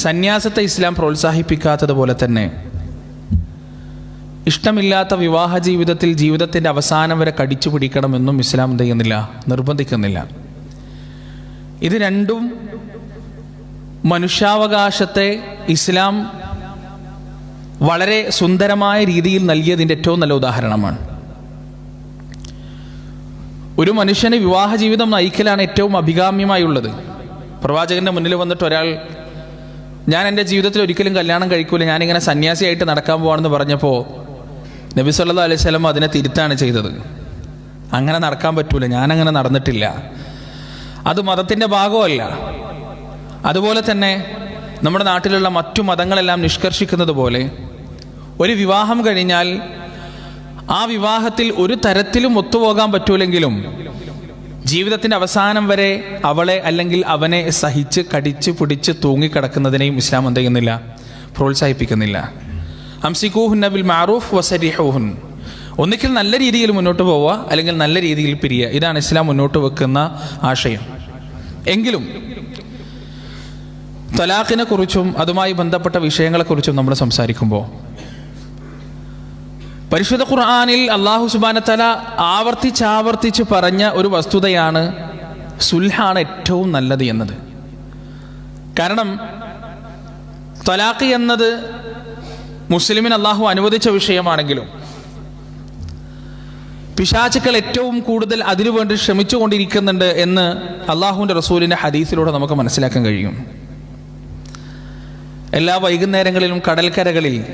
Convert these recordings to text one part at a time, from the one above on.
സന്യാസത്തെ ഇസ്ലാം പ്രോത്സാഹിപ്പിക്കാത്തതുപോലെ തന്നെ ഇഷ്ടമില്ലാത്ത വിവാഹ ജീവിതത്തിൽ ജീവിതത്തിന്റെ അവസാനം വരെ കടിച്ചു പിടിക്കണമെന്നും ഇസ്ലാം എന്ത് ചെയ്യുന്നില്ല? നിർബന്ധിക്കുന്നില്ല. ഇത് രണ്ടും മനുഷ്യാവകാശത്തെ ഇസ്ലാം വളരെ സുന്ദരമായ രീതിയിൽ നൽകിയതിന്റെ ഏറ്റവും നല്ല ഉദാഹരണമാണ്. ഒരു മനുഷ്യന് വിവാഹ ജീവിതം നയിക്കലാണ് ഏറ്റവും അഭികാമ്യമായുള്ളത്. പ്രവാചകന്റെ മുന്നിൽ വന്നിട്ട് ഒരാൾ ഞാൻ എന്റെ ജീവിതത്തിൽ ഒരിക്കലും കല്യാണം കഴിക്കൂല. ഞാനിങ്ങനെ സന്യാസിയായിട്ട് നടക്കാൻ പോവാണെന്ന് പറഞ്ഞപ്പോൾ നബി സല്ലാ അലൈഹി സ്വലം അതിനെ തിരുത്താണ് ചെയ്തത്. അങ്ങനെ നടക്കാൻ പറ്റൂല. ഞാനങ്ങനെ നടന്നിട്ടില്ല. അത് മതത്തിന്റെ ഭാഗമല്ല. അതുപോലെ തന്നെ നമ്മുടെ നാട്ടിലുള്ള മറ്റു മതങ്ങളെല്ലാം നിഷ്കർഷിക്കുന്നത് പോലെ ഒരു വിവാഹം കഴിഞ്ഞാൽ ആ വിവാഹത്തിൽ ഒരു തരത്തിലും ഒത്തുപോകാൻ പറ്റൂലെങ്കിലും ജീവിതത്തിന്റെ അവസാനം വരെ അവളെ അല്ലെങ്കിൽ അവനെ സഹിച്ച് കടിച്ച് പിടിച്ച് തൂങ്ങിക്കിടക്കുന്നതിനെയും ഇസ്ലാം എന്ത് ചെയ്യുന്നില്ല? പ്രോത്സാഹിപ്പിക്കുന്നില്ല. ഹംസിക്കൂഹുൻ ബിൽ മാറൂഫ് വസരിഹൂഹുൻ. ഒന്നിക്കൽ നല്ല രീതിയിൽ മുന്നോട്ട് പോവുക അല്ലെങ്കിൽ നല്ല രീതിയിൽ പിരിയുക. ഇതാണ് ഇസ്ലാം മുന്നോട്ട് വെക്കുന്ന ആശയം. എങ്കിലും തലാഖിനെ കുറിച്ചും അതുമായി ബന്ധപ്പെട്ട വിഷയങ്ങളെക്കുറിച്ചും നമ്മൾ സംസാരിക്കുമ്പോൾ പരിശുദ്ധ ഖുർആാനിൽ അള്ളാഹു സുബാനത്തല ആവർത്തിച്ചാവർത്തിച്ച് പറഞ്ഞ ഒരു വസ്തുതയാണ് സുൽഹാണ് ഏറ്റവും നല്ലത് എന്നത്. കാരണം തലാഖ് എന്നത് മുസ്ലിമിന് അള്ളാഹു അനുവദിച്ച വിഷയമാണെങ്കിലും പിശാചുക്കൾ ഏറ്റവും കൂടുതൽ അതിനുവേണ്ടി ശ്രമിച്ചുകൊണ്ടിരിക്കുന്നുണ്ട് എന്ന് അള്ളാഹുവിന്റെ റസൂലിന്റെ ഹദീസിലൂടെ നമുക്ക് മനസ്സിലാക്കാൻ കഴിയും. എല്ലാ വൈകുന്നേരങ്ങളിലും കടൽക്കരകളിൽ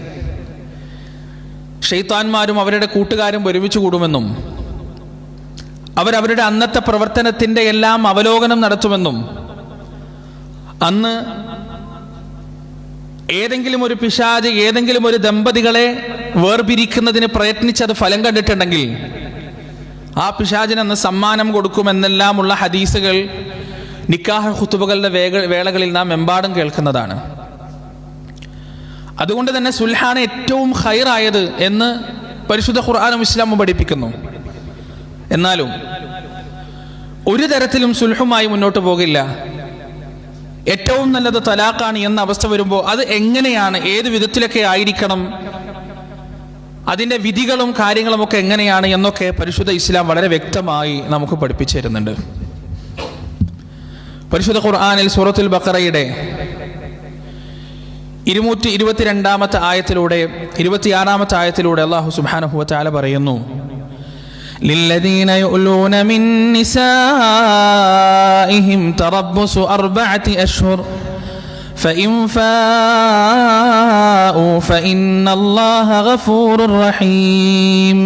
ഷെയ്ത്താന്മാരും അവരുടെ കൂട്ടുകാരും ഒരുമിച്ച് കൂടുമെന്നും അവരവരുടെ അന്നത്തെ പ്രവർത്തനത്തിന്റെ എല്ലാം അവലോകനം നടത്തുമെന്നും അന്ന് ഏതെങ്കിലും ഒരു പിശാജ് ഏതെങ്കിലും ഒരു ദമ്പതികളെ വേർപിരിക്കുന്നതിന് പ്രയത്നിച്ച് അത് ഫലം കണ്ടിട്ടുണ്ടെങ്കിൽ ആ പിശാജിന് അന്ന് സമ്മാനം കൊടുക്കുമെന്നെല്ലാമുള്ള ഹദീസുകൾ നിക്കാഹ് ഹുത്തുബകളുടെ വേഗ വേളകളിൽ നാം എമ്പാടും കേൾക്കുന്നതാണ്. അതുകൊണ്ട് തന്നെ സുൽഹാന ഏറ്റവും ഹൈറായത് എന്ന് പരിശുദ്ധ ഖുർആാനും ഇസ്ലാമും പഠിപ്പിക്കുന്നു. എന്നാലും ഒരു തരത്തിലും സുൽഹുമായി മുന്നോട്ട് പോകില്ല. ഏറ്റവും നല്ലത് തലാഖാണ് എന്ന അവസ്ഥ വരുമ്പോൾ അത് എങ്ങനെയാണ് ഏത് വിധത്തിലൊക്കെ ആയിരിക്കണം അതിന്റെ വിധികളും കാര്യങ്ങളും ഒക്കെ എങ്ങനെയാണ് എന്നൊക്കെ പരിശുദ്ധ ഇസ്ലാം വളരെ വ്യക്തമായി നമുക്ക് പഠിപ്പിച്ചു തരുന്നുണ്ട്. പരിശുദ്ധ ഖുർആാനിൽ സൂറത്തുൽ ബക്കറയുടെ ഇരുന്നൂറ്റി ഇരുപത്തിരണ്ടാമത്തെ ആയത്തിലൂടെ ഇരുപത്തിയാറാമത്തെ ആയത്തിലൂടെ അള്ളാഹു സുബാനഹുവ ചാല പറയുന്നു للذين يؤلون من نسائهم تربص أربعة أشهر فإن فاءوا فإن الله غفور رحيم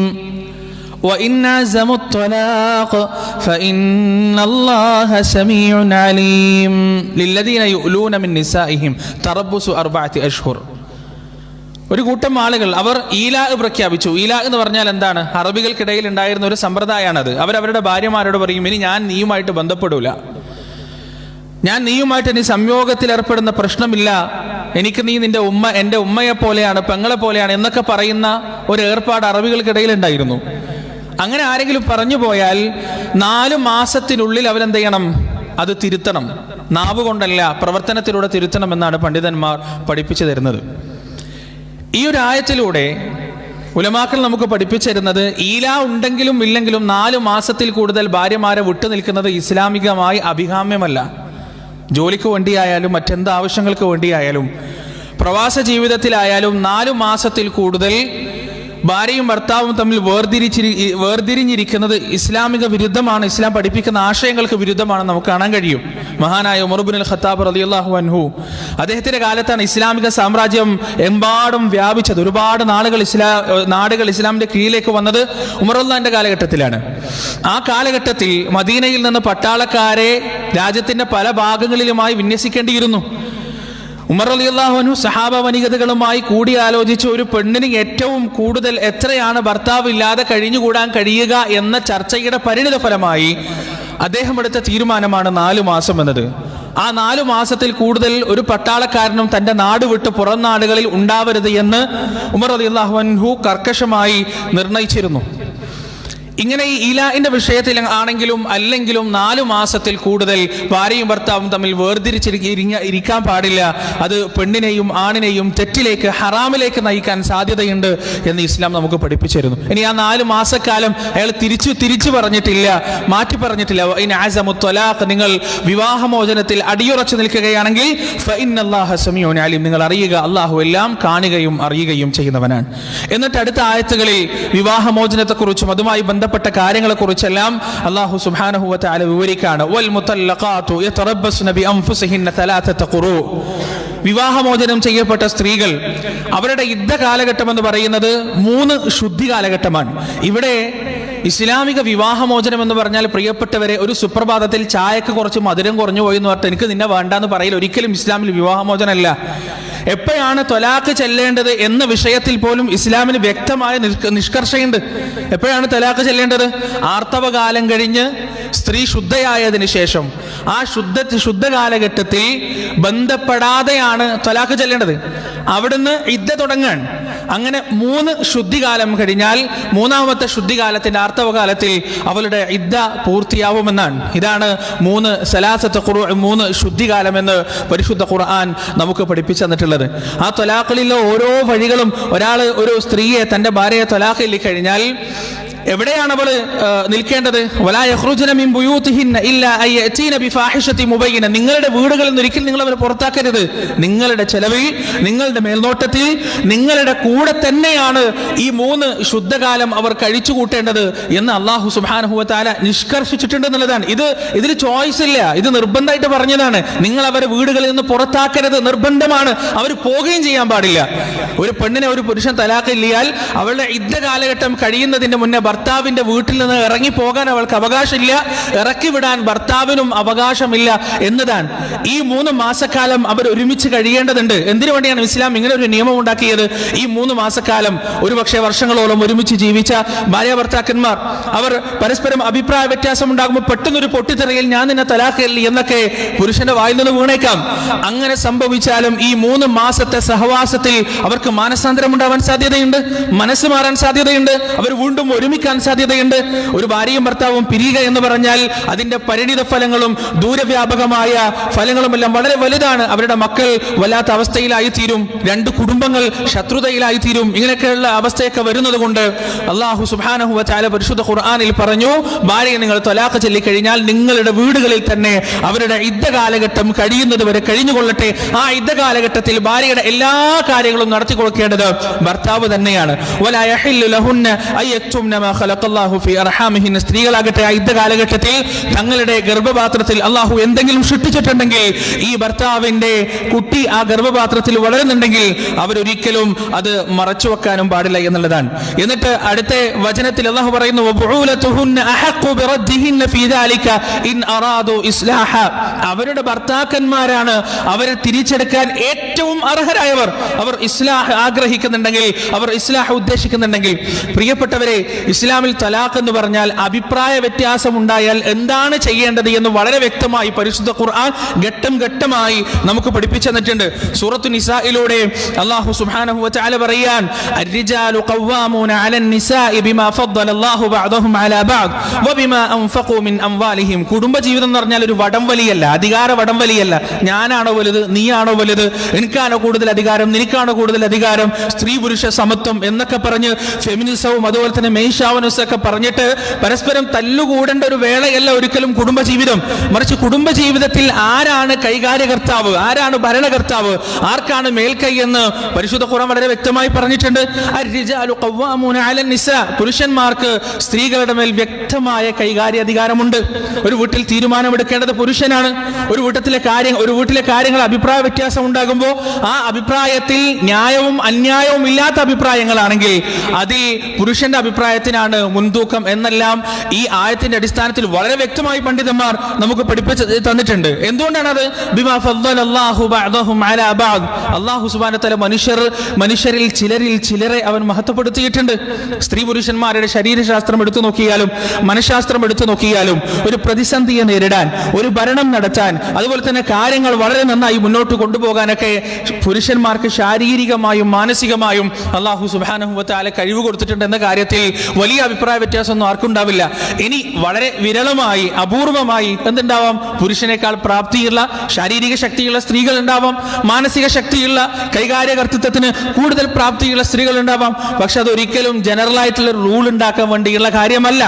وإن عزموا الطلاق فإن الله سميع عليم للذين يؤلون من نسائهم تربص أربعة أشهر ഒരു കൂട്ടം ആളുകൾ അവർ ഈലാ പ്രഖ്യാപിച്ചു ഈലാ എന്ന് പറഞ്ഞാൽ എന്താണ് അറബികൾക്കിടയിൽ ഉണ്ടായിരുന്ന ഒരു സമ്പ്രദായമാണത് അവരവരുടെ ഭാര്യമാരോട് പറയും ഇനി ഞാൻ നീയുമായിട്ട് ബന്ധപ്പെടൂല ഞാൻ നീയുമായിട്ട് ഇനി സംയോഗത്തിൽ ഏർപ്പെടുന്ന പ്രശ്നമില്ല എനിക്ക് നീ നിന്റെ ഉമ്മ എൻ്റെ ഉമ്മയെ പോലെയാണ് പെങ്ങളെ പോലെയാണ് എന്നൊക്കെ പറയുന്ന ഒരു ഏർപ്പാട് അറബികൾക്കിടയിൽ ഉണ്ടായിരുന്നു അങ്ങനെ ആരെങ്കിലും പറഞ്ഞു പോയാൽ നാലു മാസത്തിനുള്ളിൽ അവരെന്ത് ചെയ്യണം അത് തിരുത്തണം. നാവ് കൊണ്ടല്ല പ്രവർത്തനത്തിലൂടെ തിരുത്തണം എന്നാണ് പണ്ഡിതന്മാർ പഠിപ്പിച്ചു തരുന്നത്. ഈ ഒരു ആയത്തിലൂടെ ഉലമാക്കൾ നമുക്ക് പഠിപ്പിച്ചിരുന്നത് ഈല ഉണ്ടെങ്കിലും ഇല്ലെങ്കിലും നാല് മാസത്തിൽ കൂടുതൽ ഭാര്യമാരെ വിട്ടു നിൽക്കുന്നത് ഇസ്ലാമികമായി അഭികാമ്യമല്ല. ജോലിക്ക് വേണ്ടിയായാലും മറ്റെന്ത് ആവശ്യങ്ങൾക്ക് വേണ്ടിയായാലും പ്രവാസ ജീവിതത്തിലായാലും നാലു മാസത്തിൽ കൂടുതൽ ഭാര്യയും ഭർത്താവും തമ്മിൽ വേർതിരിച്ചിരി വേർതിരിഞ്ഞിരിക്കുന്നത് ഇസ്ലാമിക വിരുദ്ധമാണ്. ഇസ്ലാം പഠിപ്പിക്കുന്ന ആശയങ്ങൾക്ക് വിരുദ്ധമാണ് നമുക്ക് കാണാൻ കഴിയും. മഹാനായ ഉമർബുൻ അൽ ഖത്താബ് റളിയല്ലാഹു അൻഹു. അദ്ദേഹത്തിന്റെ കാലത്താണ് ഇസ്ലാമിക സാമ്രാജ്യം എമ്പാടും വ്യാപിച്ചത്. ഒരുപാട് നാളുകൾ ഇസ്ലാ നാടുകൾ ഇസ്ലാമിന്റെ കീഴിലേക്ക് വന്നത് ഉമറുല്ലാന്റെ കാലഘട്ടത്തിലാണ്. ആ കാലഘട്ടത്തിൽ മദീനയിൽ നിന്ന് പട്ടാളക്കാരെ രാജ്യത്തിന്റെ പല ഭാഗങ്ങളിലുമായി വിന്യസിക്കേണ്ടിയിരുന്നു. ഉമർ അലി അള്ളാഹുനു സഹാബ വനികതകളുമായി കൂടിയാലോചിച്ച് ഒരു പെണ്ണിന് ഏറ്റവും കൂടുതൽ എത്രയാണ് ഭർത്താവ് ഇല്ലാതെ കഴിഞ്ഞുകൂടാൻ കഴിയുക എന്ന ചർച്ചയുടെ പരിണിത ഫലമായി അദ്ദേഹം എടുത്ത തീരുമാനമാണ് നാലു മാസം എന്നത്. ആ നാലു മാസത്തിൽ കൂടുതൽ ഒരു പട്ടാളക്കാരനും തന്റെ നാട് വിട്ട് പുറം നാടുകളിൽ ഉണ്ടാവരുത് എന്ന് ഉമർ അലി അള്ളാഹുഹു കർക്കശമായി നിർണയിച്ചിരുന്നു. ഇങ്ങനെ ഈ ഇലാഹിന്റെ വിഷയത്തിൽ ആണെങ്കിലും അല്ലെങ്കിലും നാലു മാസത്തിൽ കൂടുതൽ ഭാര്യയും ഭർത്താവും തമ്മിൽ വേർതിരിച്ചിരിക്ക ഇരിക്കാൻ പാടില്ല. അത് പെണ്ണിനെയും ആണിനെയും തെറ്റിലേക്ക് ഹറാമിലേക്ക് നയിക്കാൻ സാധ്യതയുണ്ട് എന്ന് ഇസ്ലാം നമുക്ക് പഠിപ്പിച്ചിരുന്നു. ഇനി ആ നാല് മാസക്കാലം അയാൾ തിരിച്ചു തിരിച്ചു പറഞ്ഞിട്ടില്ല മാറ്റി പറഞ്ഞിട്ടില്ല. നിങ്ങൾ വിവാഹമോചനത്തിൽ അടിയുറച്ചു നിൽക്കുകയാണെങ്കിൽ നിങ്ങൾ അറിയുക അള്ളാഹു എല്ലാം കാണുകയും അറിയുകയും ചെയ്യുന്നവനാണ്. എന്നിട്ട് അടുത്ത ആയത്തുകളിൽ വിവാഹമോചനത്തെക്കുറിച്ചും അതുമായി ബന്ധപ്പെട്ട കാര്യങ്ങളെക്കുറിച്ചെല്ലാം അള്ളാഹു സുബ്ഹാനഹു വ തആല വിവരിക്കാണ് വിവാഹമോചനം ചെയ്യപ്പെട്ട സ്ത്രീകൾ അവരുടെ യുദ്ധ കാലഘട്ടം എന്ന് പറയുന്നത് മൂന്ന് ശുദ്ധി കാലഘട്ടമാണ്. ഇവിടെ ഇസ്ലാമിക വിവാഹമോചനം എന്ന് പറഞ്ഞാൽ പ്രിയപ്പെട്ടവരെ ഒരു സുപ്രഭാതത്തിൽ ചായക്ക് കുറച്ച് മധുരം കുറഞ്ഞു പോയി എന്ന് പറഞ്ഞിട്ട് എനിക്ക് നിന്നെ വേണ്ടെന്ന് പറയില്ല ഒരിക്കലും ഇസ്ലാമിൽ വിവാഹമോചനമല്ല. എപ്പോഴാണ് തൊലാക്ക് ചെല്ലേണ്ടത് എന്ന വിഷയത്തിൽ പോലും ഇസ്ലാമിന് വ്യക്തമായ നിഷ്ക- നിഷ്കർഷയുണ്ട്. എപ്പോഴാണ് തൊലാക്ക് ചെല്ലേണ്ടത്? ആർത്തവകാലം കഴിഞ്ഞ് സ്ത്രീ ശുദ്ധയായതിനു ശേഷം. ആ ശുദ്ധ ശുദ്ധ കാലഘട്ടത്തിൽ ബന്ധപ്പെടാതെയാണ് തൊലാക്ക് ചെല്ലേണ്ടത്. അവിടുന്ന് ഇദ്ദ തുടങ്ങാൻ അങ്ങനെ മൂന്ന് ശുദ്ധികാലം കഴിഞ്ഞാൽ മൂന്നാമത്തെ ശുദ്ധികാലത്തിന്റെ ആർത്തവകാലത്തിൽ അവളുടെ ഇദ്ദ പൂർത്തിയാവുമെന്നാണ്. ഇതാണ് മൂന്ന് സലാസത്തെ കുറു മൂന്ന് ശുദ്ധികാലം എന്ന് പരിശുദ്ധ ഖുർആൻ നമുക്ക് പഠിപ്പിച്ചു തന്നിട്ടുള്ളത്. ആ തൊലാഖിലെ ഓരോ വഴികളും ഒരാൾ ഒരു സ്ത്രീയെ തന്റെ ഭാര്യയെ തൊലാഖിൽ കഴിഞ്ഞാൽ എവിടെയാണ് അവൾ നിൽക്കേണ്ടത്? നിങ്ങളുടെ വീടുകളിൽ നിന്ന് ഒരിക്കലും നിങ്ങൾ അവരെ പുറത്താക്കരുത്. നിങ്ങളുടെ ചെലവിൽ നിങ്ങളുടെ മേൽനോട്ടത്തിൽ നിങ്ങളുടെ കൂടെ തന്നെയാണ് ഈ മൂന്ന് ശുദ്ധകാലം അവർ കഴിച്ചു കൂട്ടേണ്ടത് എന്ന് അള്ളാഹു തആല നിഷ്കർഷിച്ചിട്ടുണ്ട് എന്നുള്ളതാണ്. ഇത് ഇതിൽ ചോയ്സ് ഇല്ല. ഇത് നിർബന്ധമായിട്ട് പറഞ്ഞതാണ്. നിങ്ങൾ അവരെ വീടുകളിൽ നിന്ന് പുറത്താക്കരുത്. നിർബന്ധമാണ്. അവർ പോവുകയും ചെയ്യാൻ പാടില്ല. ഒരു പെണ്ണിനെ ഒരു പുരുഷൻ തലാഖില്ലിയാൽ അവളുടെ ഇദ്ധ കാലഘട്ടം കഴിയുന്നതിന്റെ മുന്നേ ഭർത്താവിന്റെ വീട്ടിൽ നിന്ന് ഇറങ്ങി പോകാൻ അവൾക്ക് അവകാശമില്ല. ഇറക്കി വിടാൻ ഭർത്താവിനും അവകാശമില്ല എന്നതാണ്. ഈ മൂന്ന് മാസക്കാലം അവർ ഒരുമിച്ച് കഴിയേണ്ടതുണ്ട്. എന്തിനു വേണ്ടിയാണ് ഇസ്ലാം ഇങ്ങനെ ഒരു നിയമം ഉണ്ടാക്കിയത്? ഈ മൂന്ന് മാസക്കാലം ഒരുപക്ഷെ വർഷങ്ങളോളം ഒരുമിച്ച് ജീവിച്ച ഭാര്യ ഭർത്താക്കന്മാർ അവർ പരസ്പരം അഭിപ്രായ വ്യത്യാസം ഉണ്ടാകുമ്പോൾ പെട്ടെന്നൊരു പൊട്ടിത്തെറിയിൽ ഞാൻ നിന്നെ തലാഖല്ലി എന്നൊക്കെ പുരുഷന്റെ വായിൽ നിന്ന് വീണേക്കാം. അങ്ങനെ സംഭവിച്ചാലും ഈ മൂന്ന് മാസത്തെ സഹവാസത്തിൽ അവർക്ക് മാനസാന്തരം ഉണ്ടാവാൻ സാധ്യതയുണ്ട്. മനസ്സ് മാറാൻ സാധ്യതയുണ്ട്. അവർ വീണ്ടും ഒരുമിക്കാൻ സാധ്യതയുണ്ട്. ഒരു ഭാര്യയും ഭർത്താവും പിരിയുക എന്ന് പറഞ്ഞാൽ അതിന്റെ പരിണിത ഫലങ്ങളും ദൂരവ്യാപകമായ ഫലങ്ങളുമെല്ലാം വളരെ വലുതാണ്. അവരുടെ മക്കൾ വല്ലാത്ത അവസ്ഥയിലായി തീരും രണ്ട് കുടുംബങ്ങൾ ശത്രുതയിലായി തീരും ഇങ്ങനെയൊക്കെയുള്ള അവസ്ഥയൊക്കെ വരുന്നത് കൊണ്ട് അള്ളാഹു സുബാനഹു ചാല പരിശുദ്ധ ഖുർആാനിൽ പറഞ്ഞു ഭാര്യയെ നിങ്ങൾ തൊലാഖ് ചൊല്ലിക്കഴിഞ്ഞാൽ നിങ്ങളുടെ വീടുകളിൽ തന്നെ അവരുടെ യുദ്ധ കാലഘട്ടം കഴിയുന്നത് വരെ കഴിഞ്ഞുകൊള്ളട്ടെ. ആ യുദ്ധ കാലഘട്ടത്തിൽ ഭാര്യയുടെ എല്ലാ കാര്യങ്ങളും നടത്തി കൊടുക്കേണ്ടത് ഭർത്താവ് തന്നെയാണ്. സ്ത്രീകളാകട്ടെ യുദ്ധ കാലഘട്ടത്തിൽ തങ്ങളുടെ ഗർഭപാത്രത്തിൽ അള്ളാഹു എന്തെങ്കിലും സൃഷ്ടിച്ചിട്ടുണ്ടെങ്കിൽ ഈ ഭർത്താവിന്റെ കുട്ടി ആ ഗർഭപാത്രത്തിൽ വളരുന്നുണ്ടെങ്കിൽ അവരൊരിക്കലും അത് മറച്ചു വെക്കാനും പാടില്ല എന്നുള്ളതാണ്. എന്നിട്ട് അടുത്ത വചനത്തിൽ അള്ളാഹു പറയുന്നു. അവരുടെ ഭർത്താക്കന്മാരാണ് അവരെ തിരിച്ചെടുക്കാൻ ഏറ്റവും അർഹരായവർ. അവർ ഇസ്ലാഹ് ആഗ്രഹിക്കുന്നുണ്ടെങ്കിൽ അവർ ഇസ്ലാഹ് ഉദ്ദേശിക്കുന്നുണ്ടെങ്കിൽ. പ്രിയപ്പെട്ടവരെ ഇസ്ലാമിൽ തലാഖ് എന്ന് പറഞ്ഞാൽ അഭിപ്രായ വ്യത്യാസം ഉണ്ടായാൽ എന്താണ് ചെയ്യേണ്ടത് എന്ന് വളരെ വ്യക്തമായി പരിശുദ്ധ ഖുർആൻ ഘട്ടം ഘട്ടമായി നമുക്ക് പഠിപ്പിച്ചു തന്നിട്ടുണ്ട്. സൂറത്തു നിസായിലൂടെ അള്ളാഹു സുബ്ഹാനഹു വതആല പറയാൻ അർരിജാലു ഖവ്വാമൂന അലൻ നിസാഇ ബിമാ ഫദ്ദല അല്ലാഹു ബഅദഹും അലാ ബഅദ് വബിമാ അൻഫഖു മിൻ അംവാലിഹിം. കുടുംബജീവിതം എന്ന് പറഞ്ഞാൽ ഒരു വടംവലിയല്ല അധികാര വടംവലിയല്ല ഞാനാണോ വലുത് നീയാണോ വലുത്? എനിക്കാണോ കൂടുതൽ അധികാരം നിനക്കാണോ കൂടുതൽ അധികാരം? സ്ത്രീ പുരുഷ സമത്വം എന്നൊക്കെ പറഞ്ഞ് ഫെമിനിസവും അതുപോലെ തന്നെ മെയ്ഷാവനസും ഒക്കെ പറഞ്ഞിട്ട് പരസ്പരം തല്ലുകൂടേണ്ട ഒരു വേളയല്ല ഒരിക്കലും കുടുംബജീവിതം. മറിച്ച് കുടുംബജീവിതത്തിൽ ആരാണ് കൈകാര്യകർത്താവ്? ആരാണ് ഭരണകർത്താവ്? ആർക്കാണ് മേൽക്കൈ എന്ന് പരിശുദ്ധ ഖുർആൻ വളരെ വ്യക്തമായി പറഞ്ഞിട്ടുണ്ട്. പുരുഷന്മാർക്ക് സ്ത്രീകളുടെ മേൽ വ്യക്തമായ കൈകാര്യ അധികാരമുണ്ട് ഒരു വീട്ടിൽ തീരുമാനമെടുക്കേണ്ടത് പുരുഷനാണ്. ഒരു വീട്ടിലെ കാര്യം ഒരു വീട്ടിലെ കാര്യങ്ങൾ അഭിപ്രായ വ്യത്യാസം ഉണ്ടാകുമ്പോൾ ആ അഭിപ്രായത്തിൽ ന്യായവും അന്യായവും ഇല്ലാത്ത അഭിപ്രായങ്ങളാണെങ്കിൽ അതിൽ പുരുഷന്റെ അഭിപ്രായത്തിനാണ് മുൻതൂക്കം എന്നെല്ലാം ഈ ആയത്തിന്റെ അടിസ്ഥാനത്തിൽ വളരെ വ്യക്തമായി പണ്ഡിതന്മാർ നമുക്ക് പഠിപ്പിച്ച് തന്നിട്ടുണ്ട്. എന്തുകൊണ്ടാണ് സുബ്ഹാനഹു വ തആല മനുഷ്യർ മനുഷ്യരിൽ ചിലരിൽ ചിലരെ അവൻ മഹത്വപ്പെടുത്തിയിട്ടുണ്ട്. സ്ത്രീ പുരുഷന്മാരുടെ ശരീരശാസ്ത്രം എടുത്തു നോക്കിയാലും മനഃശാസ്ത്രം എടുത്തു നോക്കിയാലും ഒരു പ്രതിസന്ധിയെ നേരിടാൻ ഒരു ഭരണം നടത്താൻ അതുപോലെ തന്നെ കാര്യങ്ങൾ വളരെ നന്നായി മുന്നോട്ട് കൊണ്ടുപോകാനൊക്കെ പുരുഷന്മാർക്ക് ശാരീരികമായും മാനസികമായും അള്ളാഹു സുബാനഹുവത്താല കഴിവ് കൊടുത്തിട്ടുണ്ട് എന്ന കാര്യത്തിൽ വലിയ അഭിപ്രായ വ്യത്യാസമൊന്നും ആർക്കും ഉണ്ടാവില്ല ഇനി വളരെ വിരളമായി അപൂർവമായി എന്തുണ്ടാവാം? പുരുഷനേക്കാൾ പ്രാപ്തിയുള്ള ശാരീരിക ശക്തിയുള്ള സ്ത്രീകൾ ഉണ്ടാവാം മാനസിക ശക്തിയുള്ള കൈകാര്യ കർത്തൃത്വത്തിന് കൂടുതൽ പ്രാപ്തിയുള്ള സ്ത്രീകൾ ഉണ്ടാവാം പക്ഷെ അതൊരിക്കലും ജനറൽ ആയിട്ടുള്ള റൂൾ ഉണ്ടാക്കാൻ വേണ്ടിയുള്ള കാര്യമല്ല.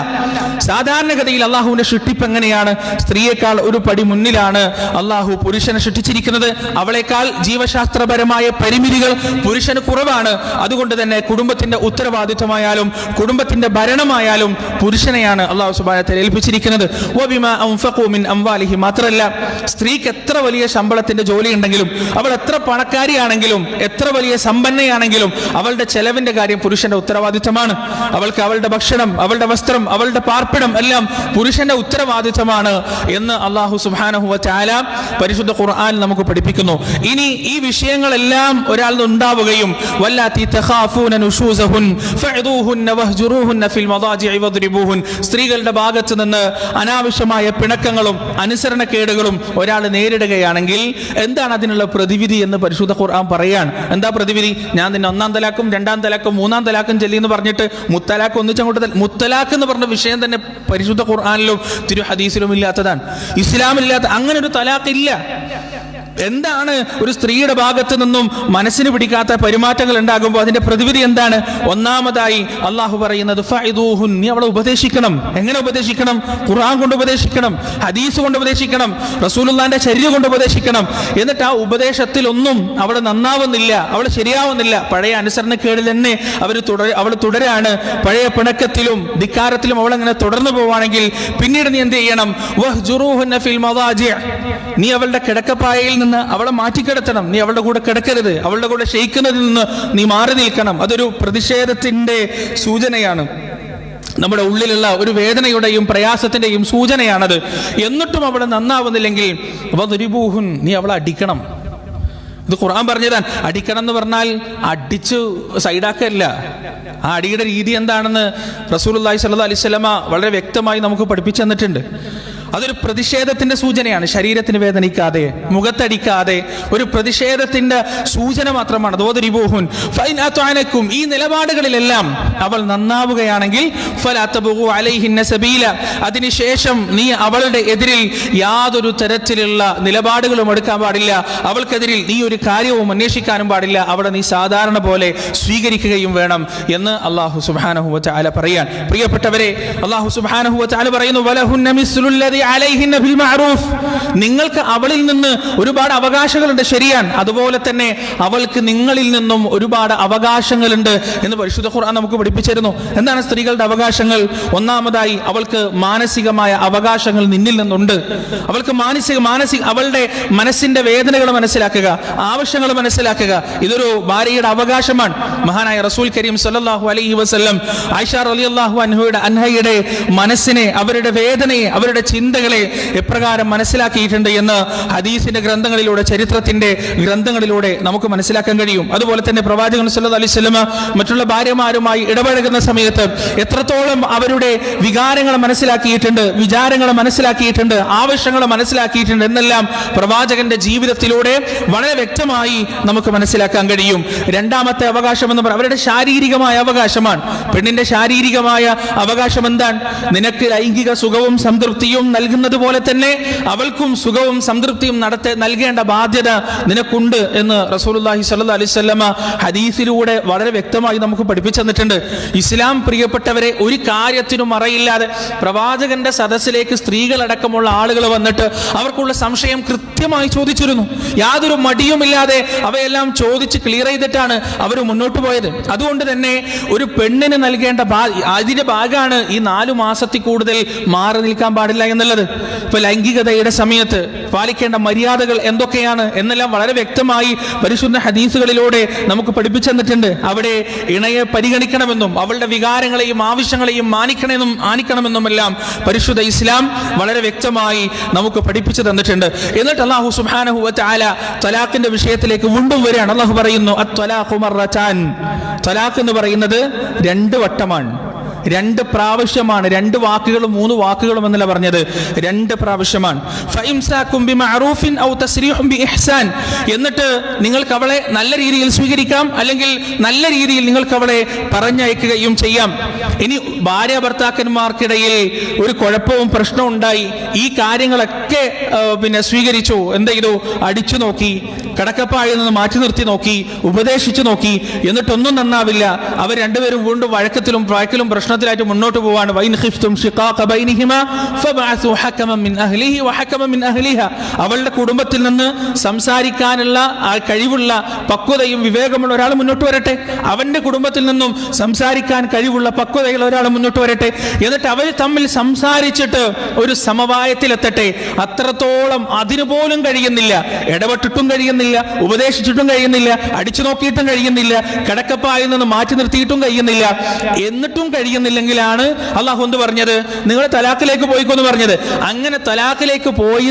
സാധാരണഗതിയിൽ അള്ളാഹുവിന്റെ സൃഷ്ടിപ്പ് എങ്ങനെയാണ്? സ്ത്രീയേക്കാൾ ഒരു പടി മുന്നിലാണ് അള്ളാഹു പുരുഷനെ സൃഷ്ടിച്ചിരിക്കുന്നത് അവളെക്കാൾ ജീവശാസ്ത്രപരമായ പരിമിതികൾ പുരുഷന് കുറവാണ്. അതുകൊണ്ട് തന്നെ കുടുംബത്തിന്റെ ഉത്തരവാദിത്വമായാലും കുടുംബത്തിന്റെ ഭരണമായാലും പുരുഷനെയാണ് അള്ളാഹു സുബാനത്തെ ഏൽപ്പിച്ചിരിക്കുന്നത്. അംവാലിഹി മാത്രമല്ല സ്ത്രീക്ക് എത്ര വലിയ ശമ്പളത്തിന്റെ ജോലി ഉണ്ടെങ്കിലും അവൾ എത്ര പണക്കാരിയാണെങ്കിലും എത്ര വലിയ സമ്പന്നയാണെങ്കിലും അവളുടെ ചെലവിന്റെ കാര്യം പുരുഷന്റെ ഉത്തരവാദിത്തമാണ് അവൾക്ക് അവളുടെ ഭക്ഷണം അവളുടെ വസ്ത്രം അവളുടെ പാർപ്പിടം എല്ലാം പുരുഷന്റെ ഉത്തരവാദിത്തമാണ് എന്ന് അള്ളാഹു സുബാനഹുവ ചാല പരിശുദ്ധ ഖുർആൻ നമുക്ക് പഠിപ്പിക്കുന്നു. ഇനി ഈ വിഷയങ്ങളെല്ലാം ഒരാളിൽ ഉണ്ടാവുകയും വല്ലാത്തി സ്ത്രീകളുടെ ഭാഗത്ത് നിന്ന് അനാവശ്യമായ പിണക്കങ്ങളും അനുസരണക്കേടുകളും ഒരാൾ നേരിടുകയാണെങ്കിൽ എന്താണ് അതിനുള്ള പ്രതിവിധി എന്ന് പരിശുദ്ധ ഖുർആൻ പറയാണ്. എന്താ പ്രതിവിധി? ഞാൻ നിന്നെ ഒന്നാം തലാക്കും രണ്ടാം തലാക്കും മൂന്നാം തലാക്കും ചെല്ലി എന്ന് പറഞ്ഞിട്ട് മുത്തലാക്ക് ഒന്നിച്ചങ്ങോട്ട് മുത്തലാക്ക് എന്ന് പറഞ്ഞ വിഷയം തന്നെ പരിശുദ്ധ ഖുർആാനിലും തിരു ഹദീസിലും ഇല്ലാത്തതാണ്. ഇസ്ലാമില്ലാത്ത അങ്ങനെ ഒരു തലാഖ് ഇല്ല. എന്താണ് ഒരു സ്ത്രീയുടെ ഭാഗത്ത് നിന്നും മനസ്സിന് പിടിക്കാത്ത പെരുമാറ്റങ്ങൾ ഉണ്ടാകുമ്പോൾ അതിന്റെ പ്രതിവിധി എന്താണ്? ഒന്നാമതായി അള്ളാഹു പറയുന്നത്. നീ അവളെ ഉപദേശിക്കണം. എങ്ങനെ ഉപദേശിക്കണം? ഖുറാൻ കൊണ്ട് ഉപദേശിക്കണം ഹദീസ് കൊണ്ട് ഉപദേശിക്കണം റസൂലുള്ളാന്റെ ശരീരം കൊണ്ട് ഉപദേശിക്കണം. എന്നിട്ട് ആ ഉപദേശത്തിലൊന്നും അവൾ നന്നാവുന്നില്ല അവൾ ശരിയാവുന്നില്ല. പഴയ അനുസരണക്കേടിൽ തന്നെ അവർ തുടർ അവൾ തുടരാണ്. പഴയ പിണക്കത്തിലും ധിക്കാരത്തിലും അവൾ അങ്ങനെ തുടർന്നു പോവാണെങ്കിൽ പിന്നീട് നീ എന്ത് ചെയ്യണം. നീ അവളുടെ കിടക്കപ്പായയിൽ നിന്ന് അവളെ മാറ്റിക്കിടത്തണം. നീ അവളുടെ കൂടെ കിടക്കരുത്. അവളുടെ കൂടെ ക്ഷയിക്കുന്നതിൽ നിന്ന് നീ മാറി നിൽക്കണം. അതൊരു പ്രതിഷേധത്തിന്റെ സൂചനയാണ്. നമ്മുടെ ഉള്ളിലുള്ള ഒരു വേദനയുടെയും പ്രയാസത്തിന്റെയും സൂചനയാണത്. എന്നിട്ടും അവളെ നന്നാവുന്നില്ലെങ്കിൽ വതുരിബൂഹുൻ നീ അവളെ അടിക്കണം. ഇത് ഖുർആൻ പറഞ്ഞതാണ്. അടിക്കണം എന്ന് പറഞ്ഞാൽ അടിച്ച് സൈഡാക്കല്ല. ആ അടിയുടെ രീതി എന്താണെന്ന് റസൂൽ സ്വല്ലല്ലാഹി അലൈഹി വസല്ലമ വളരെ വ്യക്തമായി നമുക്ക് പഠിപ്പിച്ചു തന്നിട്ടുണ്ട്. അതൊരു പ്രതിഷേധത്തിന്റെ സൂചനയാണ്. ശരീരത്തിന് വേദനിക്കാതെ മുഖത്തടിക്കാതെ ഒരു പ്രതിഷേധത്തിന്റെ സൂചന മാത്രമാണ്. ദോദരിബൂഹുൻ ഫൈൻ അത്വാനക്കും ഈ നിലപാടുകളിലെല്ലാം അവൾ നന്നാവുകയാണെങ്കിൽ അതിനുശേഷം നീ അവളുടെ എതിരിൽ യാതൊരു തരത്തിലുള്ള നിലപാടുകളും എടുക്കാൻ പാടില്ല. അവൾക്കെതിരിൽ നീ ഒരു കാര്യവും അന്വേഷിക്കാനും പാടില്ല. അവിടെ നീ സാധാരണ പോലെ സ്വീകരിക്കുകയും വേണം എന്ന് അള്ളാഹു സുബാനഹുവ ചാല പറയാൻ. പ്രിയപ്പെട്ടവരെ അള്ളാഹു സുബാനഹുവ ചാല പറയുന്നു "വലഹുന്ന മിസ്ലുല്ലദി അലൈഹിന്ന ബിൽ മഅറൂഫ്." നിങ്ങൾക്ക് അവളിൽ നിന്ന് ഒരുപാട് അവകാശങ്ങളുണ്ട് ശരിയാണ്. അതുപോലെ തന്നെ അവൾക്ക് നിങ്ങളിൽ നിന്നും ഒരുപാട് അവകാശങ്ങളുണ്ട് എന്ന് പരിശുദ്ധ ഖുർആൻ നമുക്ക് പഠിപ്പിച്ചിരുന്നു. എന്താണ് സ്ത്രീകളുടെ അവകാശങ്ങൾ? ഒന്നാമതായി അവൾക്ക് മാനസികമായ അവകാശങ്ങൾ നിന്നിൽ നിന്നുണ്ട്. അവൾക്ക് മാനസിക മാനസിക അവളുടെ മനസ്സിന്റെ വേദനകൾ മനസ്സിലാക്കുക ആവശ്യങ്ങൾ മനസ്സിലാക്കുക. ഇതൊരു ഭാര്യയുടെ അവകാശമാണ്. മഹാനായ റസൂൽ കരീം സല്ലാഹു അലൈഹി വസല്ലം ആയിഷ റളിയല്ലാഹു അൻഹയുടെ അൻഹയുടെ മനസ്സിനെ അവരുടെ വേദനയെ അവരുടെ ചിന്തകളെ എപ്രകാരം മനസ്സിലാക്കിയിട്ടുണ്ട് എന്ന് ഹദീസിന്റെ ഗ്രന്ഥങ്ങളിലൂടെ ചരിത്രത്തിന്റെ ഗ്രന്ഥങ്ങളിലൂടെ നമുക്ക് മനസ്സിലാക്കാൻ കഴിയും. അതുപോലെ തന്നെ പ്രവാചകൻ സല്ലല്ലാഹു അലൈഹി വസല്ലമ മറ്റുള്ള ഭാര്യമാരുമായി ഇടപഴകുന്ന സമയത്ത് എത്രത്തോളം അവരുടെ വികാരങ്ങൾ മനസ്സിലാക്കിയിട്ടുണ്ട് വിചാരങ്ങൾ മനസ്സിലാക്കിയിട്ടുണ്ട് ആവശ്യങ്ങൾ മനസ്സിലാക്കിയിട്ടുണ്ട് എന്നെല്ലാം പ്രവാചകന്റെ ജീവിതത്തിലൂടെ വളരെ വ്യക്തമായി നമുക്ക് മനസ്സിലാക്കാൻ കഴിയും. രണ്ടാമത്തെ അവകാശം എന്ന് പറയുന്നത് അവരുടെ ശാരീരികമായ അവകാശമാണ്. പെണ്ണിന്റെ ശാരീരികമായ അവകാശം എന്താണ്? നിനക്ക് ലൈംഗിക സുഖവും സംതൃപ്തിയും നൽകുന്നത് പോലെ തന്നെ അവൾക്കും സുഖവും സംതൃപ്തിയും നടത്ത നൽകേണ്ട ബാധ്യത നിനക്കുണ്ട് എന്ന് റസൂലുള്ളാഹി സ്വല്ലല്ലാഹി അലൈഹി വസല്ലമ ഹദീസിലൂടെ വളരെ വ്യക്തമായി നമുക്ക് പഠിപ്പിച്ചു തന്നിട്ടുണ്ട്. ഇസ്ലാം പ്രിയപ്പെട്ടവരെ ഒരു കാര്യത്തിനും മറയില്ലാതെ പ്രവാചകന്റെ സദസ്സിലേക്ക് സ്ത്രീകളടക്കമുള്ള ആളുകൾ വന്നിട്ട് അവർക്കുള്ള സംശയം കൃത്യമായി ചോദിച്ചിരുന്നു. യാതൊരു മടിയുമില്ലാതെ അവയെല്ലാം ചോദിച്ച് ക്ലിയർ ചെയ്തിട്ടാണ് അവർ മുന്നോട്ട് പോയത്. അതുകൊണ്ട് തന്നെ ഒരു പെണ്ണിന് നൽകേണ്ട അതിന്റെ ഭാഗമാണ് ഈ നാലു മാസത്തിൽ കൂടുതൽ മാറി നിൽക്കാൻ പാടില്ല എന്നുള്ളത്. ഇപ്പൊ ലൈംഗികതയുടെ സമയത്ത് പാലിക്കേണ്ട മര്യാദകൾ എന്തൊക്കെയാണ് എന്നെല്ലാം വളരെ വ്യക്തമായി പരിശുദ്ധ ഹദീസുകളിലൂടെ നമുക്ക് പഠിപ്പിച്ചു തന്നിട്ടുണ്ട് അവിടെ ഇണയെ പരിഗണിക്കണമെന്നും അവളുടെ വികാരങ്ങളെയും ആവശ്യങ്ങളെയും മാനിക്കണമെന്നും എല്ലാം പരിശുദ്ധ ഇസ്ലാം വളരെ വ്യക്തമായി നമുക്ക് പഠിപ്പിച്ചു തന്നിട്ടുണ്ട്. എന്നിട്ട് അള്ളാഹു സുബ്ഹാനഹു വതആല തലാഖിന്റെ വിഷയത്തിലേക്ക് വീണ്ടും വരികയാണ്. അള്ളാഹു പറയുന്നു എന്ന് പറയുന്നത് രണ്ട് വട്ടമാണ്. രണ്ട് പ്രാവശ്യമാണ് രണ്ട് വാക്കുകളും മൂന്ന് വാക്കുകളും എന്നല്ല പറഞ്ഞത്. രണ്ട് പ്രാവശ്യമാണ്. എന്നിട്ട് നിങ്ങൾക്ക് അവളെ നല്ല രീതിയിൽ സ്വീകരിക്കാം അല്ലെങ്കിൽ നല്ല രീതിയിൽ നിങ്ങൾക്ക് അവളെ പറഞ്ഞയക്കുകയും ചെയ്യാം. ഇനി ഭാര്യ ഭർത്താക്കന്മാർക്കിടയിൽ ഒരു കുഴപ്പവും പ്രശ്നവും ഉണ്ടായി. ഈ കാര്യങ്ങളൊക്കെ പിന്നെ സ്വീകരിച്ചു. എന്ത് ചെയ്തു? അടിച്ചു നോക്കി. കടക്കപ്പാഴിൽ നിന്ന് മാറ്റി നിർത്തി നോക്കി. ഉപദേശിച്ചു നോക്കി. എന്നിട്ടൊന്നും നന്നാവില്ല. അവർ രണ്ടുപേരും വീണ്ടും വഴക്കത്തിലും വഴക്കിലും പ്രശ്നത്തിലായിട്ട് മുന്നോട്ട് പോവാണ്. വൈൻ ബൈനിഹിമ മിൻ അഹ്ലിഹി മിൻ അവളുടെ കുടുംബത്തിൽ നിന്ന് സംസാരിക്കാനുള്ള ആ കഴിവുള്ള പക്വതയും വിവേകമുള്ള ഒരാൾ മുന്നോട്ട് വരട്ടെ. അവന്റെ കുടുംബത്തിൽ നിന്നും സംസാരിക്കാൻ കഴിവുള്ള പക്വതയുള്ള ഒരാൾ മുന്നോട്ട് വരട്ടെ. എന്നിട്ട് അവർ തമ്മിൽ സംസാരിച്ചിട്ട് ഒരു സമവായത്തിലെത്തട്ടെ. അത്രത്തോളം അതിനു പോലും കഴിയുന്നില്ല. ഇടപെട്ടിട്ടും കഴിയുന്നില്ല. ഉപദേശിച്ചിട്ടും കഴിയുന്നില്ല. അടിച്ചു നോക്കിയിട്ടും കഴിയുന്നില്ല. കിടക്കപ്പായിൽ നിന്ന് മാറ്റി നിർത്തിയിട്ടും കഴിയുന്നില്ല. എന്നിട്ടും കഴിയുന്നില്ലെങ്കിലാണ് അള്ളാഹു എന്ത് പറഞ്ഞത്? നിങ്ങൾ തലാഖിലേക്ക് പോയിക്കോന്ന് പറഞ്ഞത്. അങ്ങനെ തലാഖിലേക്ക് പോയി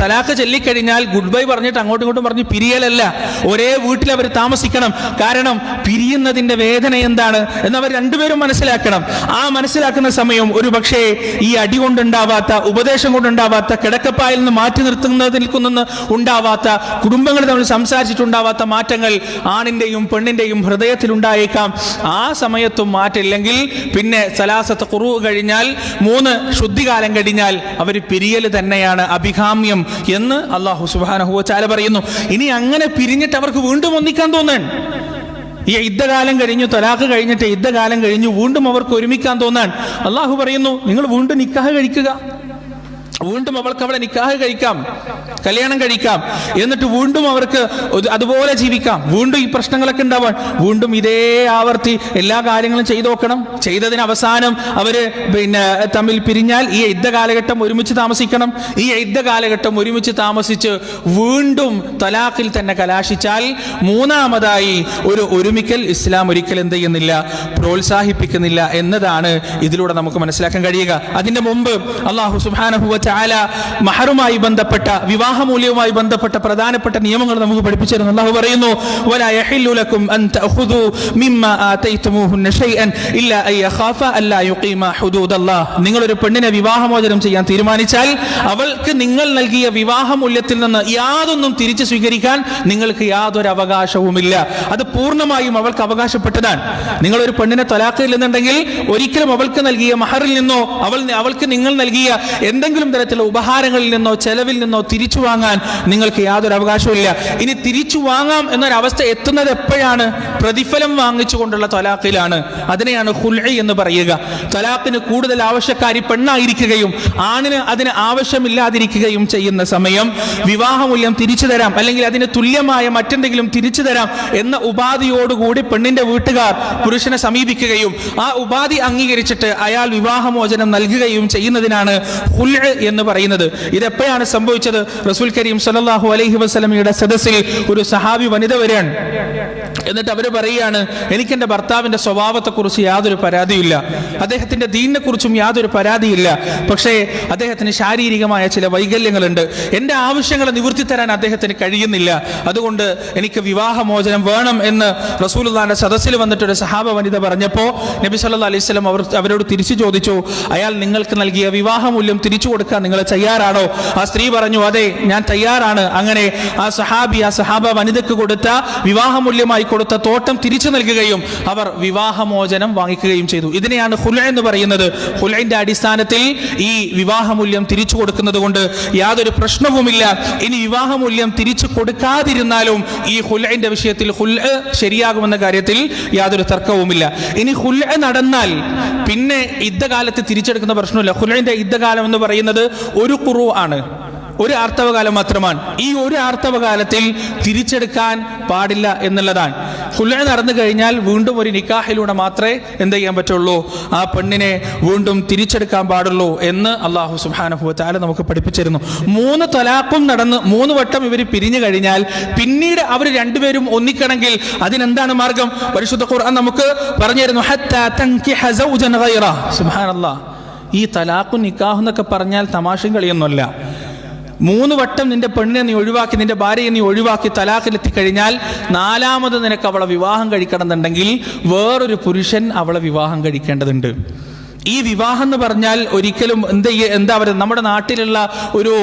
തലാഖ് ചൊല്ലിക്കഴിഞ്ഞാൽ ഗുഡ് ബൈ പറഞ്ഞിട്ട് അങ്ങോട്ടും ഇങ്ങോട്ടും പറഞ്ഞ് പിരിയലല്ല. ഒരേ വീട്ടിൽ അവർ താമസിക്കണം. കാരണം പിരിയുന്നതിന്റെ വേദന എന്താണ്? എന്ന് അവർ രണ്ടുപേരും മനസ്സിലാക്കണം. ആ മനസ്സിലാക്കുന്ന സമയം ഒരു പക്ഷേ ഈ അടി കൊണ്ടുണ്ടാവാത്ത ഉപദേശം കൊണ്ടുണ്ടാവാത്ത കിടക്കപ്പായിൽ നിന്ന് മാറ്റി നിർത്തുന്നതിൽ നിന്ന് ഉണ്ടാവാത്ത കുടുംബങ്ങൾ തമ്മിൽ സംസാരിച്ചിട്ടുണ്ടാവാത്ത മാറ്റങ്ങൾ ആണിന്റെയും പെണ്ണിന്റെയും ഹൃദയത്തിൽ ഉണ്ടായേക്കാം ആ സമയത്തും മാറ്റില്ലെങ്കിൽ പിന്നെ സലാസത്ത് കുറു കഴിഞ്ഞാൽ മൂന്ന് ശുദ്ധികാലം കഴിഞ്ഞാൽ അവർ പിരിയൽ തന്നെയാണ് അഭികാമ്യം എന്ന് അള്ളാഹു സുബാനഹുവ ചാല പറയുന്നു. ഇനി അങ്ങനെ പിരിഞ്ഞിട്ട് അവർക്ക് വീണ്ടും ഒന്നിക്കാൻ തോന്നാൻ. ഈ യുദ്ധകാലം കഴിഞ്ഞു തൊലാഖ് കഴിഞ്ഞിട്ട് യുദ്ധകാലം കഴിഞ്ഞു വീണ്ടും അവർക്ക് ഒരുമിക്കാൻ തോന്നാൻ. അള്ളാഹു പറയുന്നു നിങ്ങൾ വീണ്ടും നിക്കാഹ് കഴിക്കുക. വീണ്ടും അവൾക്ക് അവളെ നിക്കാഹ് കഴിക്കാം കല്യാണം കഴിക്കാം. എന്നിട്ട് വീണ്ടും അവർക്ക് അതുപോലെ ജീവിക്കാം. വീണ്ടും ഈ പ്രശ്നങ്ങളൊക്കെ ഉണ്ടാവാൻ. വീണ്ടും ഇതേ ആവർത്തി എല്ലാ കാര്യങ്ങളും ചെയ്തു നോക്കണം. ചെയ്തതിന് അവസാനം അവർ പിന്നെ തമ്മിൽ പിരിഞ്ഞാൽ ഈ യുദ്ധ കാലഘട്ടം ഒരുമിച്ച് താമസിക്കണം. ഈ യുദ്ധ കാലഘട്ടം ഒരുമിച്ച് താമസിച്ച് വീണ്ടും തലാഖിൽ തന്നെ കലാശിച്ചാൽ മൂന്നാമതായി ഒരു ഒരുമിക്കൽ ഇസ്ലാം ഒരിക്കൽ എന്ത് ചെയ്യുന്നില്ല പ്രോത്സാഹിപ്പിക്കുന്നില്ല എന്നതാണ് ഇതിലൂടെ നമുക്ക് മനസ്സിലാക്കാൻ കഴിയുക. അതിന്റെ മുമ്പ് അള്ളാഹു സുബാനഹുവ ചാല മഹറുമായി ബന്ധപ്പെട്ട വിവാഹമൂല്യവുമായി ബന്ധപ്പെട്ട പ്രധാനപ്പെട്ട നിയമങ്ങൾ നമുക്ക് പഠിപ്പിച്ചു തരുന്നു അള്ളാഹു പറയുന്നു "വലാ യഹില്ലു ലക്കും അൻ തഅഖുദു മിമ്മാ ആതൈതുമൂഹുന്ന ഷൈഅൻ ഇല്ലാ അൻ യഖാഫ അല്ലാ യുഖീമ ഹുദൂദല്ലാഹ് നിങ്ങൾ ഒരു പെണ്ണിനെ വിവാഹമോചനം ചെയ്യാൻ തീരുമാനിച്ചാൽ അവൾക്ക് നിങ്ങൾ നൽകിയ വിവാഹമൂല്യത്തിൽ നിന്ന് യാതൊന്നും തിരിച്ചു സ്വീകരിക്കാൻ നിങ്ങൾക്ക് യാതൊരു അവകാശവുമില്ല. അത് പൂർണമായും അവൾക്ക് അവകാശപ്പെട്ടതാണ്. നിങ്ങളൊരു പെണ്ണിനെ തൊലാക്കിൽ ഇല്ലെന്നുണ്ടെങ്കിൽ ഒരിക്കലും അവൾക്ക് നൽകിയ മഹറിൽ നിന്നോ അവൾ അവൾക്ക് നിങ്ങൾ നൽകിയ എന്തെങ്കിലും തരത്തിലുള്ള ഉപഹാരങ്ങളിൽ നിന്നോ ചെലവിൽ നിന്നോ തിരിച്ചു വാങ്ങാൻ നിങ്ങൾക്ക് യാതൊരു അവകാശവുമില്ല ഇനി തിരിച്ചു വാങ്ങാം എന്നൊരവസ്ഥ എത്തുന്നത് എപ്പോഴാണ്? പ്രതിഫലം വാങ്ങിച്ചുകൊണ്ടുള്ള തൊലാഖിലാണ്. അതിനെയാണ് ഹുൽഇ എന്ന് പറയുക. തൊലാഖിന് കൂടുതൽ ആവശ്യക്കാരി പെണ്ണായിരിക്കുകയും ആണിന് അതിന് ആവശ്യമില്ലാതിരിക്കുകയും ചെയ്യുന്ന സമയം വിവാഹമൂല്യം തിരിച്ചു തരാം അല്ലെങ്കിൽ അതിന് തുല്യമായ മറ്റെന്തെങ്കിലും തിരിച്ചു തരാം എന്ന ഉപാധിയോടുകൂടി പെണ്ണിന്റെ വീട്ടുകാർ പുരുഷനെ സമീപിക്കുകയും ആ ഉപാധി അംഗീകരിച്ചിട്ട് അയാൾ വിവാഹമോചനം നൽകുകയും ചെയ്യുന്നതിനാണ് ഹുൽഇ എന്ന് പറയുന്നത്. ഇതെപ്പോഴാണ് സംഭവിച്ചത്? റസൂൽ കരീം സലാഹു അലൈഹി വസ്ലമിയുടെ സദസ്സിൽ ഒരു സഹാബി വനിത വരികയാണ്. എന്നിട്ട് അവർ പറയുകയാണ് എനിക്ക് എന്റെ ഭർത്താവിന്റെ സ്വഭാവത്തെക്കുറിച്ച് യാതൊരു പരാതിയില്ല. അദ്ദേഹത്തിന്റെ ദീനിനെ കുറിച്ചും യാതൊരു പരാതിയില്ല. പക്ഷേ അദ്ദേഹത്തിന് ശാരീരികമായ ചില വൈകല്യങ്ങളുണ്ട്. എന്റെ ആവശ്യങ്ങളെ നിവൃത്തി തരാൻ അദ്ദേഹത്തിന് കഴിയുന്നില്ല. അതുകൊണ്ട് എനിക്ക് വിവാഹമോചനം വേണം എന്ന് റസൂലുള്ളാന്റെ സദസ്സിൽ വന്നിട്ട് ഒരു സഹാബ വനിത പറഞ്ഞപ്പോൾ നബി സല്ലല്ലാഹു അലൈഹി സ്വലം അവർ അവരോട് തിരിച്ചു ചോദിച്ചു അയാൾ നിങ്ങൾക്ക് നൽകിയ വിവാഹമൂല്യം തിരിച്ചു കൊടുക്കാൻ നിങ്ങൾ തയ്യാറാണോ? ആ സ്ത്രീ പറഞ്ഞു അതെ ഞാൻ തയ്യാറാണ്. അങ്ങനെ ആ സഹാബി ആ സഹാബ വനിതയ്ക്ക് കൊടുത്ത വിവാഹമൂല്യമായി കൊടുത്ത തോട്ടം തിരിച്ചു നൽകുകയും അവർ വിവാഹമോചനം വാങ്ങിക്കുകയും ചെയ്തു. ഇതിനെയാണ് ഹുല എന്ന് പറയുന്നത്. ഹുലൈന്റെ അടിസ്ഥാനത്തിൽ ഈ വിവാഹമൂല്യം തിരിച്ചു കൊടുക്കുന്നത് കൊണ്ട് യാതൊരു പ്രശ്നവുമില്ല. ഇനി വിവാഹമൂല്യം തിരിച്ചു കൊടുക്കാതിരുന്നാലും ഈ ഹുലൈന്റെ വിഷയത്തിൽ ഹുൽ ശരിയാകുമെന്ന കാര്യത്തിൽ യാതൊരു തർക്കവുമില്ല. ഇനി ഹുൽ നടന്നാൽ പിന്നെ യുദ്ധകാലത്ത് തിരിച്ചെടുക്കുന്ന പ്രശ്നമില്ല. ഹുലൈന്റെ യുദ്ധകാലം എന്ന് പറയുന്നത് ഒരു കുറു ആണ്. ഒരു ആർത്തവകാലം മാത്രമാണ്. ഈ ഒരു ആർത്തവകാലത്തിൽ തിരിച്ചെടുക്കാൻ പാടില്ല എന്നുള്ളതാണ്. ഹുല്ല നടന്നു കഴിഞ്ഞാൽ വീണ്ടും ഒരു നിക്കാഹിലൂടെ മാത്രമേ എന്ത് ചെയ്യാൻ പറ്റുള്ളൂ? ആ പെണ്ണിനെ വീണ്ടും തിരിച്ചെടുക്കാൻ പാടുള്ളൂ എന്ന് അള്ളാഹു സുബാനഹു താല നമുക്ക് പഠിപ്പിച്ചിരുന്നു. മൂന്ന് തലാഖും നടന്ന് മൂന്ന് വട്ടം ഇവർ പിരിഞ്ഞു കഴിഞ്ഞാൽ പിന്നീട് അവർ രണ്ടുപേരും ഒന്നിക്കണമെങ്കിൽ അതിനെന്താണ് മാർഗം? പരിശുദ്ധ ഖുർആൻ നമുക്ക് പറഞ്ഞിരുന്നു ഹത്താ തൻകിഹ സൗജൻ ഗൈറ. ഈ തലാഖും നിക്കാഹും എന്നൊക്കെ പറഞ്ഞാൽ തമാശയും കളിയൊന്നുമല്ല. മൂന്ന് വട്ടം നിന്റെ പെണ്ണിനെ നീ ഒഴിവാക്കി നിന്റെ ഭാര്യയെ നീ ഒഴിവാക്കി തലാഖിലെത്തി കഴിഞ്ഞാൽ നാലാമത് നിനക്ക് അവളെ വിവാഹം കഴിക്കണമെന്നുണ്ടെങ്കിൽ വേറൊരു പുരുഷൻ അവളെ വിവാഹം കഴിക്കേണ്ടതുണ്ട്. ഈ വിവാഹം എന്ന് പറഞ്ഞാൽ ഒരിക്കലും എന്ത് എന്താ പറയുക നമ്മുടെ നാട്ടിലുള്ള ഒരു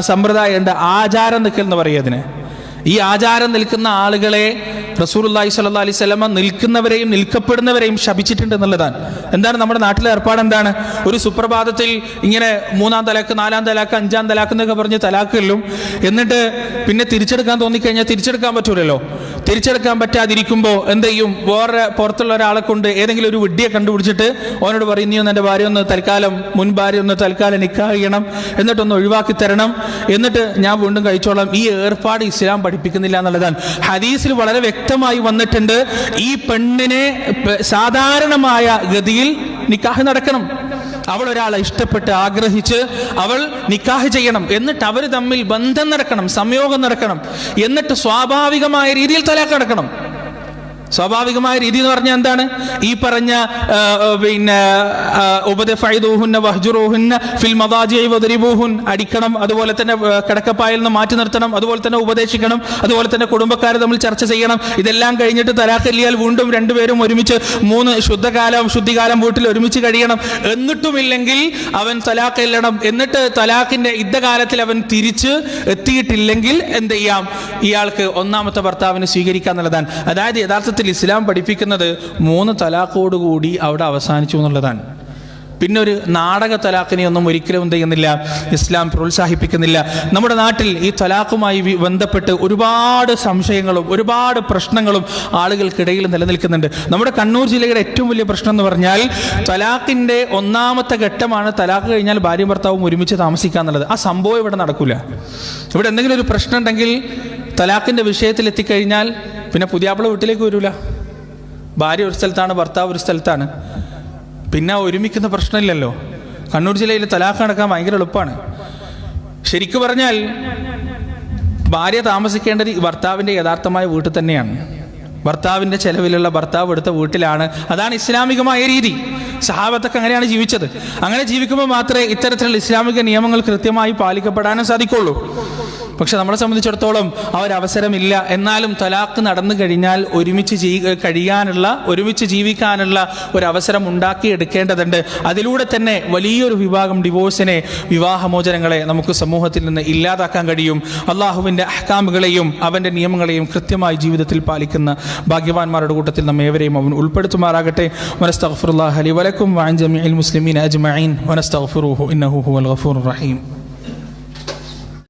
സമ്പ്രദായം ഉണ്ട് ആചാരം നിൽക്കൽ എന്ന് പറയുക ഈ ആചാരം നിൽക്കുന്ന ആളുകളെ റസൂലുള്ളാഹി സ്വല്ലല്ലാഹി അലൈഹി സ്വലമ നിൽക്കുന്നവരെയും നിൽക്കപ്പെടുന്നവരെയും ശപിച്ചിട്ടുണ്ട് എന്നുള്ളതാണ്. എന്താണ് നമ്മുടെ നാട്ടിലെ ഏർപ്പാട് എന്താണ്? ഒരു സുപ്രഭാതത്തിൽ ഇങ്ങനെ മൂന്നാം തലാക്ക് നാലാം തലാക്ക് അഞ്ചാം തലാക്ക് എന്നൊക്കെ പറഞ്ഞ് തലാക്കല്ലും എന്നിട്ട് പിന്നെ തിരിച്ചെടുക്കാൻ തോന്നിക്കഴിഞ്ഞാൽ തിരിച്ചെടുക്കാൻ പറ്റൂലല്ലോ. തിരിച്ചെടുക്കാൻ പറ്റാതിരിക്കുമ്പോൾ എന്ത് ചെയ്യും? വേറെ പുറത്തുള്ള ഒരാളെ കൊണ്ട് ഏതെങ്കിലും ഒരു വിഡ്ഡിയെ കണ്ടുപിടിച്ചിട്ട് അവനോട് പറയും നീ ഒന്ന് എന്റെ ഭാര്യ ഒന്ന് തൽക്കാലം മുൻ ഭാര്യ ഒന്ന് തൽക്കാലം നിക്കാഹ് ചെയ്യണം. എന്നിട്ടൊന്ന് ഒഴിവാക്കി തരണം. എന്നിട്ട് ഞാൻ വീണ്ടും കഴിച്ചോളാം. ഈ ഏർപ്പാട് ഇസ്ലാം പഠിപ്പിക്കുന്നില്ല എന്നുള്ളതാണ്. ഹദീസിൽ വളരെ വ്യക്തമായി വന്നിട്ടുണ്ട് ഈ പെണ്ണിനെ സാധാരണമായ ഗതിയിൽ നിക്കാഹ് നടക്കണം. അവൾ ഒരാളെ ഇഷ്ടപ്പെട്ട് ആഗ്രഹിച്ച് അവൾ നിക്കാഹ് ചെയ്യണം. എന്നിട്ട് അവർ തമ്മിൽ ബന്ധം നടക്കണം സംയോഗം നടക്കണം. എന്നിട്ട് സ്വാഭാവികമായ രീതിയിൽ തലാക്ക് നടക്കണം. സ്വാഭാവികമായ രീതി എന്ന് പറഞ്ഞാൽ എന്താണ്? ഈ പറഞ്ഞ പിന്നെ ഉപദഫൈദൂഹുന്ന വഹ്ജുറൂഹുന്ന ഫിൽ മദാജിഇ വദ്രിബൂഹുൻ അടിക്കണം അതുപോലെ തന്നെ കിടക്കപ്പായിൽ നിന്ന് മാറ്റി നിർത്തണം അതുപോലെ തന്നെ ഉപദേശിക്കണം അതുപോലെ തന്നെ കുടുംബക്കാരെ തമ്മിൽ ചർച്ച ചെയ്യണം. ഇതെല്ലാം കഴിഞ്ഞിട്ട് തലാഖല്ലിയാൽ വീണ്ടും രണ്ടുപേരും ഒരുമിച്ച് മൂന്ന് ശുദ്ധകാലം ശുദ്ധികാലം വീട്ടിൽ ഒരുമിച്ച് കഴിയണം. എന്നിട്ടുമില്ലെങ്കിൽ അവൻ തലാഖ് എല്ലണം എന്നിട്ട് തലാഖിന്റെ യുദ്ധകാലത്തിൽ അവൻ തിരിച്ച് എത്തിയിട്ടില്ലെങ്കിൽ എന്ത് ചെയ്യാം? ഇയാൾക്ക് ഒന്നാമത്തെ ഭർത്താവിനെ സ്വീകരിക്കുക അതായത് യഥാർത്ഥത്തിൽ ഇസ്ലാം പഠിപ്പിക്കുന്നത് മൂന്ന് തലാഖോടുകൂടി അവിടെ അവസാനിച്ചു എന്നുള്ളതാണ്. പിന്നെ ഒരു നാടക തലാഖിനെ ഒന്നും ഒരിക്കലും എന്ത് ചെയ്യുന്നില്ല ഇസ്ലാം പ്രോത്സാഹിപ്പിക്കുന്നില്ല. നമ്മുടെ നാട്ടിൽ ഈ തലാഖുമായി ബന്ധപ്പെട്ട് ഒരുപാട് സംശയങ്ങളും ഒരുപാട് പ്രശ്നങ്ങളും ആളുകൾക്കിടയിൽ നിലനിൽക്കുന്നുണ്ട്. നമ്മുടെ കണ്ണൂർ ജില്ലയുടെ ഏറ്റവും വലിയ പ്രശ്നം എന്ന് പറഞ്ഞാൽ തലാഖിന്റെ ഒന്നാമത്തെ ഘട്ടമാണ് തലാഖ് കഴിഞ്ഞാൽ ഭാര്യയും ഭർത്താവും ഒരുമിച്ച് താമസിക്കുക എന്നുള്ളത്. ആ സംഭവം ഇവിടെ നടക്കില്ല ഇവിടെ എന്തെങ്കിലും ഒരു പ്രശ്നം ഉണ്ടെങ്കിൽ തലാഖിന്റെ വിഷയത്തിൽ എത്തിക്കഴിഞ്ഞാൽ പിന്നെ പുതിയാപ്പിള വീട്ടിലേക്ക് വരൂല. ഭാര്യ ഒരു സ്ഥലത്താണ് ഭർത്താവ് ഒരു സ്ഥലത്താണ്. പിന്നെ ഒരുമിക്കുന്ന പ്രശ്നമില്ലല്ലോ. കണ്ണൂർ ജില്ലയിൽ തലാഖ് നടക്കാൻ ഭയങ്കര എളുപ്പമാണ്. ശരിക്കു പറഞ്ഞാൽ ഭാര്യ താമസിക്കേണ്ടത് ഭർത്താവിന്റെ യഥാർത്ഥമായ വീട്ടിൽ തന്നെയാണ്. ഭർത്താവിന്റെ ചെലവിലുള്ള ഭർത്താവ് എടുത്ത വീട്ടിലാണ്. അതാണ് ഇസ്ലാമികമായ രീതി. സഹാബത്തൊക്കെ അങ്ങനെയാണ് ജീവിച്ചത്. അങ്ങനെ ജീവിക്കുമ്പോൾ മാത്രമേ ഇത്തരത്തിലുള്ള ഇസ്ലാമിക നിയമങ്ങൾ കൃത്യമായി പാലിക്കപ്പെടാനും സാധിക്കുള്ളൂ. പക്ഷെ നമ്മളെ സംബന്ധിച്ചിടത്തോളം ആ ഒരു അവസരമില്ല എന്നാലും തലാഖ് നടന്നു കഴിഞ്ഞാൽ ഒരുമിച്ച് കഴിയാനുള്ള ഒരുമിച്ച് ജീവിക്കാനുള്ള ഒരു അവസരം ഉണ്ടാക്കിയെടുക്കേണ്ടതുണ്ട്. അതിലൂടെ തന്നെ വലിയൊരു വിഭാഗം ഡിവോഴ്സിനെ വിവാഹമോചനങ്ങളെ നമുക്ക് സമൂഹത്തിൽ നിന്ന് ഇല്ലാതാക്കാൻ കഴിയും. അള്ളാഹുവിന്റെ അഹ്കാമുകളെയും അവന്റെ നിയമങ്ങളെയും കൃത്യമായി ജീവിതത്തിൽ പാലിക്കുന്ന ഭാഗ്യവാന്മാരുടെ കൂട്ടത്തിൽ നമ്മെ ഏവരെയും അവൻ ഉൾപ്പെടുത്തുമാറാകട്ടെ. വനസ്തഗ്ഫിറുല്ലാഹി ലി വലക്കും വാൻ ജമീഇൽ മുസ്ലിമീന അജ്മഈൻ. വനസ്തഗ്ഫിറുഹു ഇന്നഹു ഹുവൽ ഗഫൂറുർ റഹീം.